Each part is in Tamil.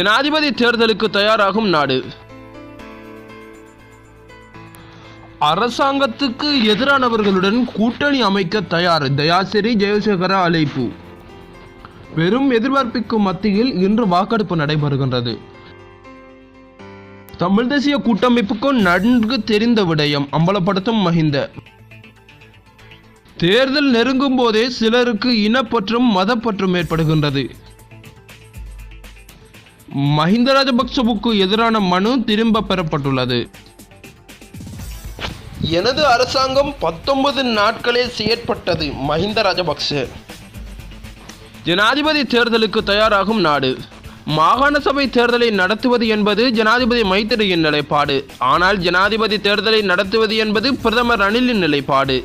ஜனாதிபதி தேர்தலுக்கு தயாராகும் நாடு. அரசாங்கத்துக்கு எதிரானவர்களுடன் கூட்டணி அமைக்க தயார். தயாசிரி ஜெயசேகர அழைப்பு. பெரும் எதிர்பார்ப்புக்கு மத்தியில் இன்று வாக்கெடுப்பு நடைபெறுகின்றது. தமிழ் தேசிய கூட்டமைப்புக்கும் நன்கு தெரிந்த விடயம் அம்பலப்படுத்தும் மஹிந்த தேர்தல் நெருங்கும் போதே சிலருக்கு இனப்பற்றும் மதப்பற்றும் ஏற்படுகின்றது. மஹிந்த ராஜபக்சவுக்கு எதிரான மனு திரும்ப பெறப்பட்டுள்ளது. எனது அரசாங்கம் பத்தொன்பது நாட்களே செயற்பட்டது மஹிந்த ராஜபக்ச. ஜனாதிபதி தேர்தலுக்கு தயாராகும் நாடு. மாகாண சபை தேர்தலை நடத்துவது என்பது ஜனாதிபதி மைத்திரியின் நிலைப்பாடு. ஆனால் ஜனாதிபதி தேர்தலை நடத்துவது என்பது பிரதமர் ரணிலின் நிலைப்பாடு.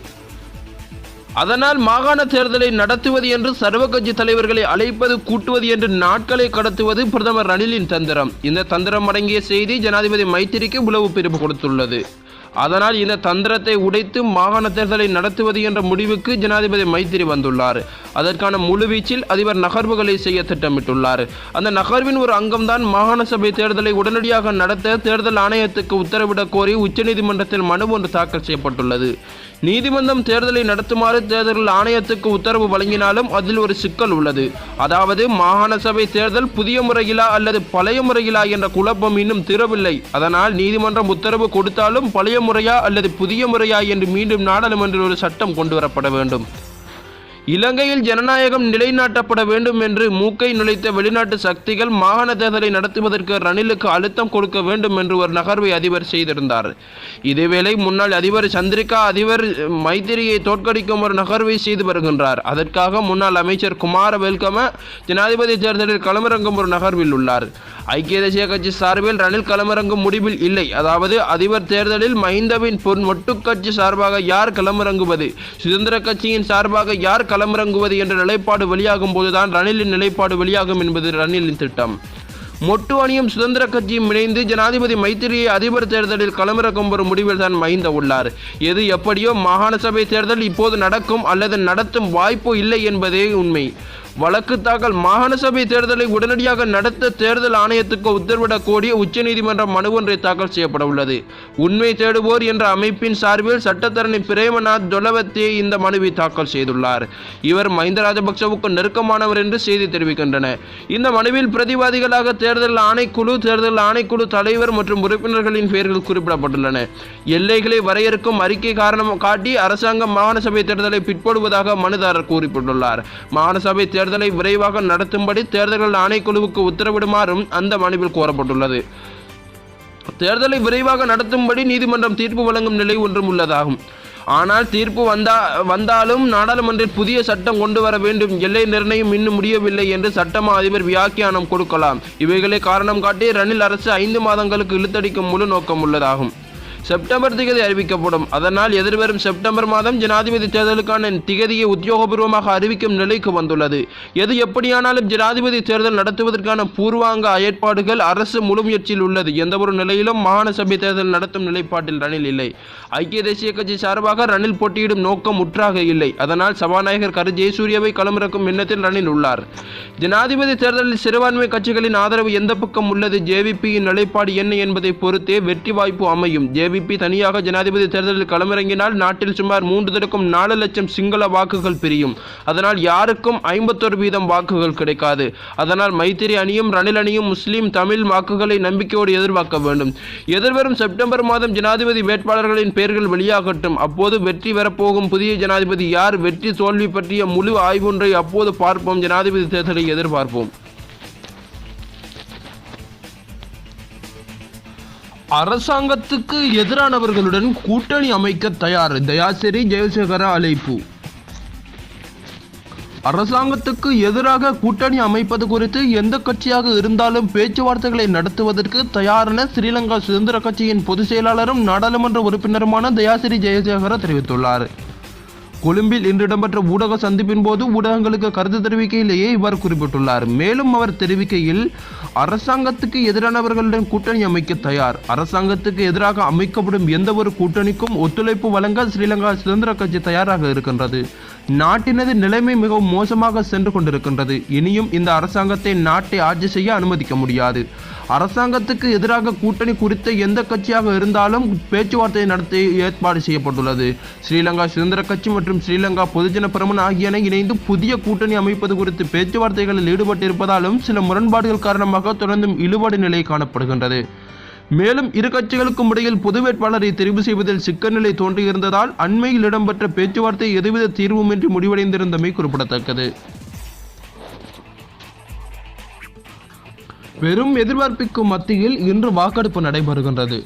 அதனால் மாகாண தேர்தலை நடத்துவது என்று சர்வ கட்சி தலைவர்களை அழைப்பது கூட்டுவது என்று நாட்களை கடத்துவது பிரதமர் ரணிலின் தந்திரம். இந்த தந்திரம் அடங்கிய செய்தி ஜனாதிபதி மைத்திரிக்கு உளவு பிரிவு கொடுத்துள்ளது. அதனால் இந்த தந்திரத்தை உடைத்து மாகாண தேர்தலை நடத்துவது என்ற முடிவுக்கு ஜனாதிபதி மைத்திரி வந்துள்ளார். அதற்கான முழுவீச்சில் அதிபர் நகர்வுகளை செய்ய திட்டமிட்டுள்ளார். அந்த நகர்வின் ஒரு அங்கம்தான் மாகாண சபை தேர்தலை உடனடியாக நடத்த தேர்தல் ஆணையத்துக்கு உத்தரவிடக் கோரி உச்சநீதிமன்றத்தில் மனு ஒன்று தாக்கல் செய்யப்பட்டுள்ளது. நீதிமன்றம் தேர்தலை நடத்துமாறு தேர்தல் ஆணையத்துக்கு உத்தரவு வழங்கினாலும் அதில் ஒரு சிக்கல் உள்ளது. அதாவது மாகாண சபை தேர்தல் புதிய முறையிலா அல்லது பழைய முறையிலா என்ற குழப்பம் இன்னும் திறவில்லை. அதனால் நீதிமன்றம் உத்தரவு கொடுத்தாலும் பழைய முறையா அல்லது புதிய முறையா என்று மீண்டும் நாடாளுமன்ற ஒரு சட்டம் கொண்டு வரப்பட வேண்டும். இலங்கையில் ஜனநாயகம் நிலைநாட்டப்பட வேண்டும் என்று மூக்கை நுழைத்த வெளிநாட்டு சக்திகள் மாகாண தேர்தலை நடத்துவதற்கு ரணிலுக்கு அழுத்தம் கொடுக்க வேண்டும் என்று ஒரு நகர்வை அதிபர் செய்திருந்தார். இதேவேளை முன்னாள் அதிபர் சந்திரிகா அதிபர் மைத்திரியை தோற்கடிக்கும் ஒரு நகர்வை செய்து வருகின்றார். அதற்காக முன்னாள் அமைச்சர் குமார வெல்கம ஜனாதிபதி தேர்தலில் களமிறங்கும் ஒரு நகர்வில் உள்ளார். ஐக்கிய தேசிய கட்சி சார்பில் ரணில் களமிறங்கும் முடிவில் இல்லை. அதாவது அதிபர் தேர்தலில் மஹிந்தவின் பொன் ஒட்டுக்கட்சி சார்பாக யார் களமிறங்குவது? சுதந்திர கட்சியின் சார்பாக யார் களமிறங்குவது என்ற நிலைப்பாடு வெளியாகும் போதுதான் ரணிலின் நிலைப்பாடு வெளியாகும் என்பது ரணிலின் திட்டம். மொட்டு அணியும் சுதந்திர கட்சியும் இணைந்து ஜனாதிபதி மைத்திரியை அதிபர் தேர்தலில் களமிறக்கும் ஒரு முடிவில் தான் மகிந்த உள்ளார். எது எப்படியோ மாகாண சபை தேர்தல் இப்போது நடக்கும் அல்லது நடத்தும் வாய்ப்பு இல்லை என்பதே உண்மை. வழக்கு தாக்கல் மாகாண சபை தேர்தலை உடனடியாக நடத்த தேர்தல் ஆணையத்துக்கு உத்தரவிடக் கோரிய உச்சநீதிமன்ற மனு ஒன்றை தாக்கல் செய்யப்பட உள்ளது உண்மை தேடுவோர் என்ற அமைப்பின் சார்பில் சட்டத்தரணி பிரேமநாத் தொலவத்தே இந்த மனுவை தாக்கல் செய்துள்ளார். இவர் மஹிந்த ராஜபக்சவுக்கு நெருக்கமானவர் என்று செய்தி தெரிவிக்கின்றன. இந்த மனுவில் பிரதிவாதிகளாக தேர்தல் ஆணைக்குழு தேர்தல் ஆணைக்குழு தலைவர் மற்றும் உறுப்பினர்களின் பெயர்கள் குறிப்பிடப்பட்டுள்ளன. எல்லைகளை வரையறுக்கும் அறிக்கை காரணம் காட்டி அரசாங்கம் மாகாண சபை தேர்தலை பிற்படுவதாக மனுதாரர் குறிப்பிட்டுள்ளார். மாகாண சபை தேர்தல் தேர்தலை விரைவாக நடத்தும்படி தேர்தல்கள் ஆணைக்குழுவுக்கு உத்தரவிடுமாறும் அந்த மனுவில் கோரப்பட்டுள்ளது. தேர்தலை விரைவாக நடத்தும்படி நீதிமன்றம் தீர்ப்பு வழங்கும் நிலை ஒன்றும் உள்ளதாகும். ஆனால் தீர்ப்பு வந்தா வந்தாலும் நாடாளுமன்றில் புதிய சட்டம் கொண்டு வர வேண்டும். எல்லை நிர்ணயம் இன்னும் முடியவில்லை என்று சட்டமா அதிபர் வியாக்கியானம் கொடுக்கலாம். இவைகளை காரணம் காட்டி ரணில் அரசு ஐந்து மாதங்களுக்கு இழுத்தடிக்கும் முழு நோக்கம் உள்ளதாகும். செப்டம்பர் திகதி அறிவிக்கப்படும். அதனால் எதிர்வரும் செப்டம்பர் மாதம் ஜனாதிபதி தேர்தலுக்கான திகதியை உத்தியோகபூர்வமாக அறிவிக்கும் நிலைக்கு வந்துள்ளது. எது எப்படியானாலும் ஜனாதிபதி தேர்தல் நடத்துவதற்கான பூர்வாங்க ஏற்பாடுகள் அரசு முழு முயற்சியில் உள்ளது. எந்தவொரு நிலையிலும் மாகாண சபை தேர்தல் நடத்தும் நிலைப்பாட்டில் ரணில் இல்லை. ஐக்கிய தேசிய கட்சி சார்பாக ரணில் போட்டியிடும் நோக்கம் முற்றாக இல்லை. அதனால் சபாநாயகர் கரு ஜெயசூரியவை களமிறக்கும் எண்ணத்தில் ரணில் உள்ளார். ஜனாதிபதி தேர்தலில் சிறுபான்மை கட்சிகளின் ஆதரவு எந்த பக்கம் உள்ளது? ஜேவிபியின் நிலைப்பாடு என்ன என்பதை பொறுத்தே வெற்றி வாய்ப்பு அமையும். ஜேவிபி தனியாக ஜனாதிபதி தேர்தலில் களமிறங்கினால் நாட்டில் சுமார் மூன்று தடுக்கும் நாலு லட்சம் சிங்கள வாக்குகள் பிரியும். அதனால் யாருக்கும் ஐம்பத்தொரு வீதம் வாக்குகள் கிடைக்காது. அதனால் மைத்திரி அணியும் ரணில் அணியும் முஸ்லீம் தமிழ் வாக்குகளை நம்பிக்கையோடு எதிர்பார்க்க வேண்டும். எதிர்வரும் செப்டம்பர் மாதம் ஜனாதிபதி வேட்பாளர்களின் பெயர்கள் வெளியாகட்டும். அப்போது வெற்றி பெறப்போகும் புதிய ஜனாதிபதி யார்? வெற்றி தோல்வி பற்றிய முழு ஆய்வொன்றை அப்போது பார்ப்போம். ஜனாதிபதி தேர்தலை எதிர்பார்ப்போம். அரசாங்கத்துக்கு எதிரானவர்களுடன் கூட்டணி அமைக்க தயார். தயாசிரி ஜெயசேகர அழைப்பு. அரசாங்கத்துக்கு எதிராக கூட்டணி அமைப்பது குறித்து எந்த கட்சியாக இருந்தாலும் பேச்சுவார்த்தைகளை நடத்துவதற்கு தயாரென ஸ்ரீலங்கா சுதந்திர கட்சியின் பொதுச் செயலாளரும் நாடாளுமன்ற உறுப்பினருமான தயாசிரி ஜெயசேகர தெரிவித்துள்ளார். கொழும்பில் இன்று இடம்பெற்ற ஊடக சந்திப்பின் போது ஊடகங்களுக்கு கருத்து தெரிவிக்கையிலேயே இவ்வாறு குறிப்பிட்டுள்ளார். மேலும் அவர் தெரிவிக்கையில் அரசாங்கத்துக்கு எதிரானவர்களுடன் கூட்டணி அமைக்க தயார். அரசாங்கத்துக்கு எதிராக அமைக்கப்படும் எந்த ஒரு கூட்டணிக்கும் ஒத்துழைப்பு வழங்க ஸ்ரீலங்கா சுதந்திர கட்சி தயாராக இருக்கின்றது. நாட்டினது நிலைமை மிகவும் மோசமாக சென்று கொண்டிருக்கின்றது. இனியும் இந்த அரசாங்கத்தை நாட்டை ஆட்சி செய்ய அனுமதிக்க முடியாது. அரசாங்கத்துக்கு எதிராக கூட்டணி குறித்த எந்த கட்சியாக இருந்தாலும் பேச்சுவார்த்தை நடத்தி ஏற்பாடு செய்யப்பட்டுள்ளது. ஸ்ரீலங்கா சுதந்திர கட்சி மற்றும் ஸ்ரீலங்கா பொதுஜன பிரமன் ஆகியன இணைந்து புதிய கூட்டணி அமைப்பது குறித்து பேச்சுவார்த்தைகளில் ஈடுபட்டிருப்பதாலும் சில முரண்பாடுகள் காரணமாக தொடர்ந்தும் இழுபடி நிலை காணப்படுகின்றது. மேலும் இரு கட்சிகளுக்கும் இடையில் பொது வேட்பாளரை தெரிவு செய்வதில் சிக்கல் நிலை தோன்றியிருந்ததால் அண்மையில் இடம்பெற்ற பேச்சுவார்த்தை எதுவித தீர்வுமின்றி முடிவடைந்திருந்தமை குறிப்பிடத்தக்கது. பெரும் எதிர்பார்ப்பிற்கு மத்தியில் இன்று வாக்கெடுப்பு நடைபெறுகின்றது.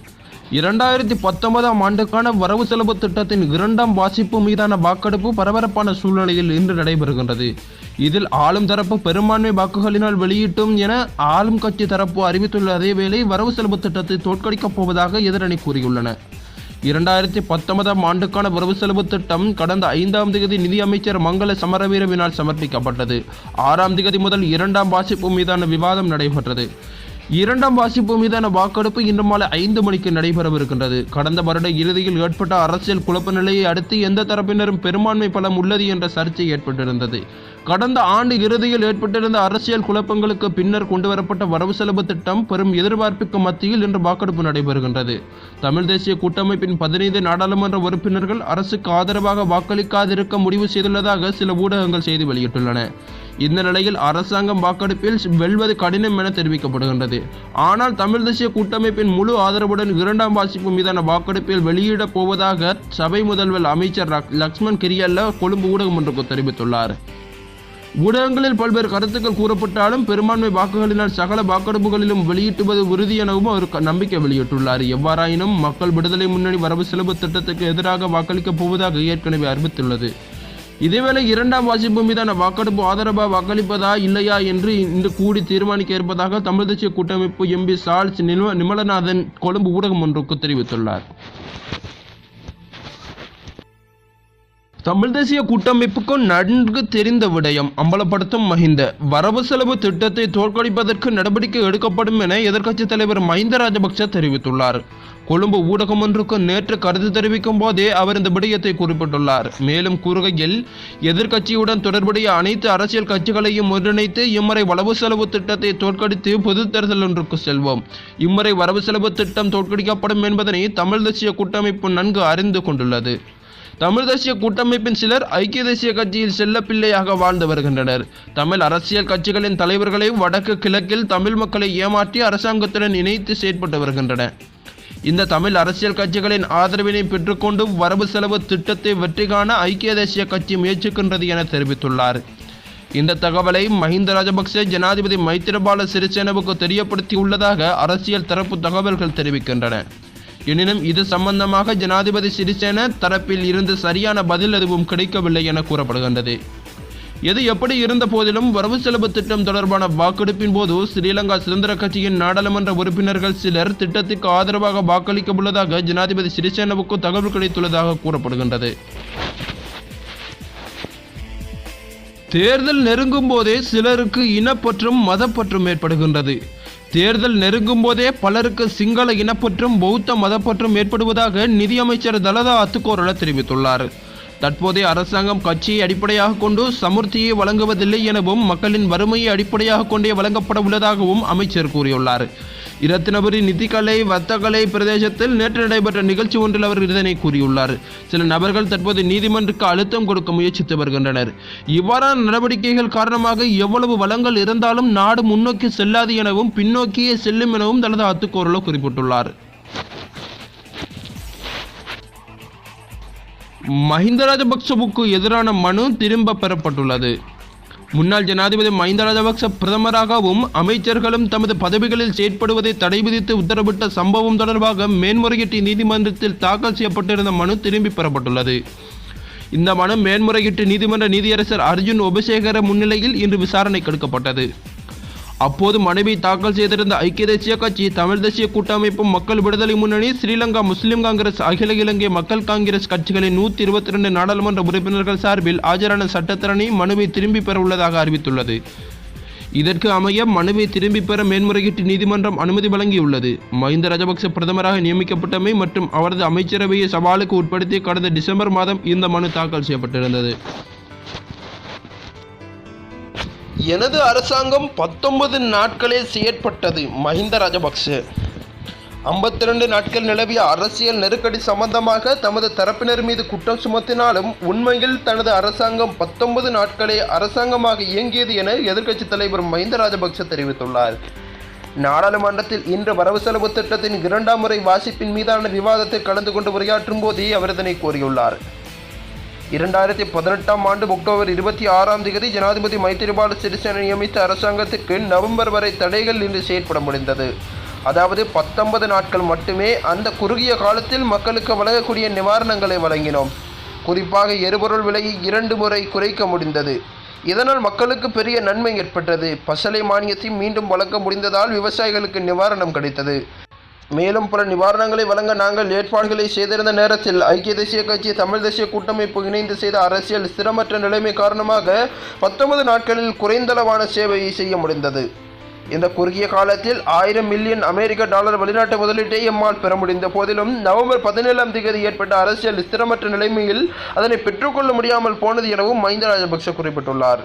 இரண்டாயிரத்தி பத்தொன்பதாம் ஆண்டுக்கான வரவு செலவு திட்டத்தின் இரண்டாம் வாசிப்பு மீதான வாக்கெடுப்பு பரபரப்பான சூழ்நிலையில் இன்று நடைபெறுகின்றது. இதில் ஆளும் தரப்பு பெரும்பான்மை வாக்குகளினால் வெளியிட்டும் என ஆளும் கட்சி தரப்பு அறிவித்துள்ள அதேவேளை வரவு செலவு திட்டத்தை தோற்கடிக்கப் போவதாக எதிரணி கூறியுள்ளன. இரண்டாயிரத்தி பத்தொன்பதாம் ஆண்டுக்கான வரவு செலவு திட்டம் கடந்த ஐந்தாம் தேதி நிதியமைச்சர் மங்கள சமரவீரவினால் சமர்ப்பிக்கப்பட்டது. ஆறாம் தேதி முதல் இரண்டாம் வாசிப்பு மீதான விவாதம் நடைபெற்றது. இரண்டாம் வாசிப்பு மீதான வாக்கெடுப்பு இன்று மாலை ஐந்து மணிக்கு நடைபெறவிருக்கின்றது. கடந்த வருட இறுதியில் ஏற்பட்ட அரசியல் குழப்ப நிலையை அடுத்து எந்த தரப்பினரும் பெரும்பான்மை பலம் உள்ளது என்ற சர்ச்சை ஏற்பட்டிருந்தது. கடந்த ஆண்டு இறுதியில் ஏற்பட்டிருந்த அரசியல் குழப்பங்களுக்கு பின்னர் கொண்டுவரப்பட்ட வரவு செலவு திட்டம் பெரும் எதிர்பார்ப்புக்கு மத்தியில் இன்று வாக்கெடுப்பு நடைபெறுகின்றது. தமிழ் தேசிய கூட்டமைப்பின் பதினைந்து நாடாளுமன்ற உறுப்பினர்கள் அரசுக்கு ஆதரவாக வாக்களிக்காதிருக்க முடிவு செய்துள்ளதாக சில ஊடகங்கள் செய்தி வெளியிட்டுள்ளன. இந்த நிலையில் அரசாங்கம் வாக்கெடுப்பில் வெல்வது கடினம் என தெரிவிக்கப்படுகின்றது. ஆனால் தமிழ் தேசிய கூட்டமைப்பின் முழு ஆதரவுடன் இரண்டாம் வாசிப்பு மீதான வாக்கெடுப்பில் வெளியிடப் போவதாக சபை முதல்வர் அமைச்சர் லக்ஷ்மண் கிரியல்ல கொழும்பு ஊடகம் ஒன்றுக்கு தெரிவித்துள்ளார். ஊடகங்களில் பல்வேறு கருத்துக்கள் கூறப்பட்டாலும் பெரும்பான்மை வாக்குகளினால் சகல வாக்கெடுப்புகளிலும் வெளியிட்டுவது உறுதி எனவும் அவர் நம்பிக்கை வெளியிட்டுள்ளார். எவ்வாறாயினும் மக்கள் விடுதலை முன்னணி வரவு செலவு திட்டத்துக்கு எதிராக வாக்களிக்கப் போவதாக ஏற்கனவே அறிவித்துள்ளது. இதேவேளை இரண்டாம் வாசிப்பு மீதான வாக்கெடுப்பு ஆதரவாக வாக்களிப்பதா இல்லையா என்று இன்று கூடி தீர்மானிக்க இருப்பதாக தமிழ் தேசிய கூட்டமைப்பு எம்பி சார்ல்ஸ் நிமலநாதன் கொழும்பு ஊடகம் ஒன்றுக்கு தெரிவித்துள்ளார். தமிழ் தேசிய கூட்டமைப்புக்கும் நன்கு தெரிந்த விடயம் அம்பலப்படுத்தும் மஹிந்த வரவு செலவு திட்டத்தை தோற்கடிப்பதற்கு நடவடிக்கை எடுக்கப்படும் என எதிர்க்கட்சித் தலைவர் மஹிந்த ராஜபக்ச தெரிவித்துள்ளார். கொழும்பு ஊடகம் ஒன்றுக்கு நேற்று கருத்து தெரிவிக்கும் போதே அவர் இந்த விடயத்தை குறிப்பிட்டுள்ளார். மேலும் கூறுகையில் எதிர்க்கட்சியுடன் தொடர்புடைய அனைத்து அரசியல் கட்சிகளையும் ஒன்றிணைத்து இம்முறை வரவு செலவு திட்டத்தை தோற்கடித்து பொது தேர்தல் ஒன்றுக்கு செல்வோம். இம்முறை வரவு செலவு திட்டம் தோற்கடிக்கப்படும் என்பதனை தமிழ் தேசிய கூட்டமைப்பு நன்கு அறிந்து கொண்டுள்ளது. தமிழ் தேசிய கூட்டமைப்பின் சிலர் ஐக்கிய தேசிய கட்சியில் செல்ல பிள்ளையாக வாழ்ந்து வருகின்றனர். தமிழ் அரசியல் கட்சிகளின் தலைவர்களையும் வடக்கு கிழக்கில் தமிழ் மக்களை ஏமாற்றி அரசாங்கத்துடன் இணைத்து செயற்பட்டு வருகின்றன. இந்த தமிழ் அரசியல் கட்சிகளின் ஆதரவினை பெற்றுக்கொண்டு வரவு செலவு திட்டத்தை வெற்றி காண ஐக்கிய தேசிய கட்சி முயற்சிக்கின்றது என தெரிவித்துள்ளார். இந்த தகவலை மஹிந்த ராஜபக்சே ஜனாதிபதி மைத்திரபால சிறிசேனவுக்கு தெரியப்படுத்தியுள்ளதாக அரசியல் தரப்பு தகவல்கள் தெரிவிக்கின்றன. எனினும் இது சம்பந்தமாக ஜனாதிபதி சிறிசேன தரப்பில் இருந்து சரியான பதில் எதுவும் கிடைக்கவில்லை என கூறப்படுகின்றது. எது எப்படி இருந்த போதிலும் வரவு செலவு திட்டம் தொடர்பான வாக்கெடுப்பின் போது ஸ்ரீலங்கா சுதந்திர கட்சியின் நாடாளுமன்ற உறுப்பினர்கள் சிலர் திட்டத்திற்கு ஆதரவாக வாக்களிக்க உள்ளதாக ஜனாதிபதி சிறிசேனவுக்கு தகவல் கிடைத்துள்ளதாக கூறப்படுகின்றது. தேர்தல் நெருங்கும் போதே சிலருக்கு இனப்பற்றும் மதப்பற்றும் ஏற்படுகின்றது. தேர்தல் நெருங்கும் போதே பலருக்கு சிங்கள இனப்பற்றும் பௌத்த மதப்பற்றும் ஏற்படுவதாக நிதியமைச்சர் தலதா அத்துக்கோரள தெரிவித்துள்ளார். தற்போதைய அரசாங்கம் கட்சியை அடிப்படையாக கொண்டு சமுர்த்தியை வழங்குவதில்லை எனவும் மக்களின் வறுமையை அடிப்படையாக கொண்டே வழங்கப்பட உள்ளதாகவும் அமைச்சர் கூறியுள்ளார். இரத்தினபுரி நிதிக்கலை வர்த்தகலை பிரதேசத்தில் நேற்று நடைபெற்ற நிகழ்ச்சி ஒன்றில் அவர் இதனை கூறியுள்ளார். சில நபர்கள் தற்போது நீதிமன்றக்கு அழுத்தம் கொடுக்க முயற்சித்து வருகின்றனர். இவ்வாறான நடவடிக்கைகள் காரணமாக எவ்வளவு வளங்கள் இருந்தாலும் நாடு முன்னோக்கி செல்லாது எனவும் பின்னோக்கியே செல்லும் எனவும் தனது அத்துக்கோரலோ குறிப்பிட்டுள்ளார். மஹிந்த ராஜபக்சவுக்கு எதிரான மனு திரும்ப பெறப்பட்டுள்ளது. முன்னாள் ஜனாதிபதி மஹிந்த ராஜபக்ச பிரதமராகவும் அமைச்சர்களும் தமது பதவிகளில் செயற்படுவதை தடை விதித்து உத்தரவிட்ட சம்பவம் தொடர்பாக மேன்முறையீட்டு நீதிமன்றத்தில் தாக்கல் செய்யப்பட்டிருந்த மனு திரும்பி பெறப்பட்டுள்ளது. இந்த மனு மேன்முறையீட்டு நீதிமன்ற நீதியரசர் அர்ஜுன் உபசேகர முன்னிலையில் இன்று விசாரணைக்கு எடுக்கப்பட்டது. அப்போது மனுவை தாக்கல் செய்திருந்த ஐக்கிய தேசிய கட்சி தமிழ் தேசிய கூட்டமைப்பு மக்கள் விடுதலை முன்னணி ஸ்ரீலங்கா முஸ்லிம் காங்கிரஸ் அகில இலங்கை மக்கள் காங்கிரஸ் கட்சிகளின் நூற்றி இருபத்தி ரெண்டு நாடாளுமன்ற உறுப்பினர்கள் சார்பில் ஆஜரான சட்டத்திறனை மனுவை திரும்பி பெற உள்ளதாக அறிவித்துள்ளது. இதற்கு அமைய மனுவை திரும்பி பெற மேன்முறையீட்டு நீதிமன்றம் அனுமதி வழங்கியுள்ளது. மஹிந்த ராஜபக்ச பிரதமராக நியமிக்கப்பட்டமை மற்றும் அவரது அமைச்சரவையை சவாலுக்கு உட்படுத்தி கடந்த டிசம்பர் மாதம் இந்த மனு தாக்கல் செய்யப்பட்டிருந்தது. எனது அரசாங்கம் பத்தொன்பது நாட்களே செயற்பட்டது மஹிந்த ராஜபக்ச. ஐம்பத்தி ரெண்டு நாட்கள் நிலவிய அரசியல் நெருக்கடி சம்பந்தமாக தமது தரப்பினர் மீது குற்றம் சுமத்தினாலும் உண்மையில் தனது அரசாங்கம் பத்தொன்பது நாட்களே அரசாங்கமாக இயங்கியது என எதிர்க்கட்சித் தலைவர் மஹிந்த ராஜபக்ச தெரிவித்துள்ளார். நாடாளுமன்றத்தில் இன்று வரவு செலவு திட்டத்தின் இரண்டாம் முறை வாசிப்பின் மீதான விவாதத்தில் கலந்து கொண்டு உரையாற்றும் போதே அவர் இதனை கூறியுள்ளார். இரண்டாயிரத்தி பதினெட்டாம் ஆண்டு அக்டோபர் இருபத்தி ஆறாம் தேதி ஜனாதிபதி மைத்திரிபால சிறிசேன நியமித்த அரசாங்கத்திற்கு நவம்பர் வரை தடைகள் இன்று செயற்பட முடிந்தது. அதாவது பத்தொன்பது நாட்கள் மட்டுமே அந்த குறுகிய காலத்தில் மக்களுக்கு வழங்கக்கூடிய நிவாரணங்களை வழங்கினோம். குறிப்பாக எரிபொருள் விலையை இரண்டு முறை குறைக்க முடிந்தது. இதனால் மக்களுக்கு பெரிய நன்மை ஏற்பட்டது. பசலை மானியத்தை மீண்டும் வழங்க முடிந்ததால் விவசாயிகளுக்கு நிவாரணம் கிடைத்தது. மேலும் பல நிவாரணங்களை வழங்க நாங்கள் ஏற்பாடுகளை செய்திருந்த நேரத்தில் ஐக்கிய தேசிய கட்சி தமிழ் தேசிய கூட்டமைப்பு இணைந்து செய்த அரசியல் ஸ்திரமற்ற நிலைமை காரணமாக பத்தொன்பது நாட்களில் குறைந்தளவான சேவையை செய்ய முடிந்தது. இந்த குறுகிய காலத்தில் ஆயிரம் மில்லியன் அமெரிக்க டாலர் வெளிநாட்டு முதலீட்டை எம்மால் பெற முடிந்த போதிலும் நவம்பர் பதினேழாம் தேதி ஏற்பட்ட அரசியல் ஸ்திரமற்ற நிலைமையில் அதனை பெற்றுக்கொள்ள முடியாமல் போனது எனவும் மஹிந்த ராஜபக்ஷ குறிப்பிட்டுள்ளார்.